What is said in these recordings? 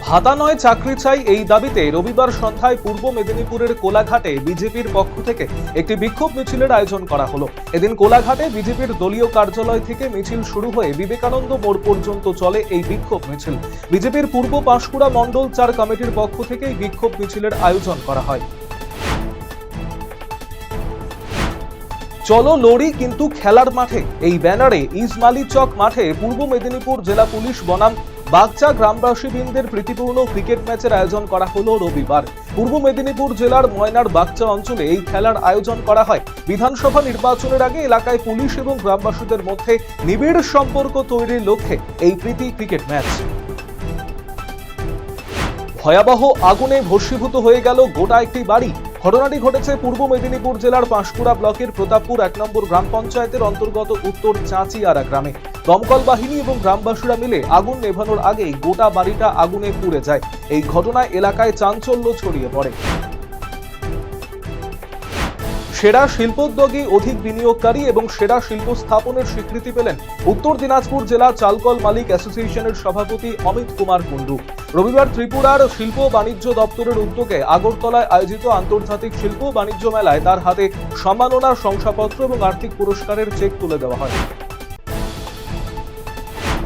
ভাতা নয় চাকরি চাই এই দাবিতে রবিবার সন্ধ্যায় পূর্ব মেদিনীপুরের কোলাঘাটে বিজেপির পক্ষ থেকে একটি বিক্ষোভ মিছিলের আয়োজন করা হলো। এদিন কোলাঘাটে বিজেপির দলীয় কার্যালয় থেকে মিছিল শুরু হয়ে বিবেকানন্দ মোড় পর্যন্ত চলে এই বিক্ষোভ মিছিল। বিজেপির পূর্ব পাঁশকুড়া মণ্ডল চার কমিটির পক্ষ থেকে এই বিক্ষোভ মিছিলের আয়োজন করা হয়। চলো লড়ি কিন্তু খেলার মাঠে। এই ব্যানারে ইসমালি চক মাঠে পূর্ব মেদিনীপুর জেলা পুলিশ বনাম বাগচা গ্রামবাসীবৃন্দের প্রীতিপূর্ণ ক্রিকেট ম্যাচের আয়োজন করা হলো রবিবার। পূর্ব মেদিনীপুর জেলার ময়নার বাগচা অঞ্চলে এই খেলার আয়োজন করা হয়। বিধানসভা নির্বাচনের আগে এলাকায় পুলিশ এবং গ্রামবাসীদের মধ্যে নিবিড় সম্পর্ক তৈরির লক্ষ্যে এই প্রীতি ক্রিকেট ম্যাচ। ভয়াবহ আগুনে ভস্মীভূত হয়ে গেল গোটা একটি বাড়ি। ঘটনাটি ঘটেছে পূর্ব মেদিনীপুর জেলার পাঁশকুড়া ব্লকের প্রতাপপুর এক নম্বর গ্রাম পঞ্চায়েতের অন্তর্গত উত্তর চাঁচিয়ারা গ্রামে। দমকল বাহিনী এবং গ্রামবাসীরা মিলে আগুন নেভানোর আগেই গোটা বাড়িটা আগুনে পুড়ে যায়। এই ঘটনায় এলাকায় চাঞ্চল্য ছড়িয়ে পড়ে। সেরা শিল্পোদ্যোগী, অধিক বিনিয়োগকারী এবং সেরা শিল্প স্থাপনের স্বীকৃতি পেলেন উত্তর দিনাজপুর জেলা চালকল মালিক অ্যাসোসিয়েশনের সভাপতি অমিত কুমার কুণ্ডু। রবিবার ত্রিপুরার শিল্প বাণিজ্য দপ্তরের উদ্যোগে আগরতলায় আয়োজিত আন্তর্জাতিক শিল্প বাণিজ্য মেলায় তার হাতে সম্মাননা, শংসাপত্র এবং আর্থিক পুরস্কারের চেক তুলে দেওয়া হয়।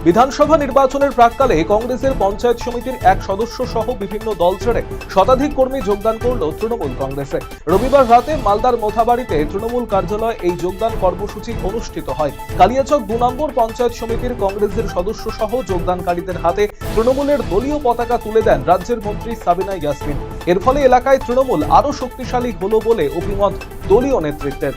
বিধানসভা নির্বাচনের প্রাককালে কংগ্রেসের পঞ্চায়েত সমিতির এক সদস্য সহ বিভিন্ন দল ছেড়ে শতাধিক কর্মী যোগদান করল তৃণমূল কংগ্রেসে। রবিবার রাতে মালদার মোথাবাড়িতে তৃণমূল কার্যালয়ে এই যোগদান কর্মসূচি অনুষ্ঠিত হয়। কালিয়াচক দু নম্বর পঞ্চায়েত সমিতির কংগ্রেসের সদস্য সহ যোগদানকারীদের হাতে তৃণমূলের দলীয় পতাকা তুলে দেন রাজ্যের মন্ত্রী সাবিনা ইয়াসমিন। এর ফলে এলাকায় তৃণমূল আরও শক্তিশালী হলো বলে অভিমত দলীয় নেতৃত্বের।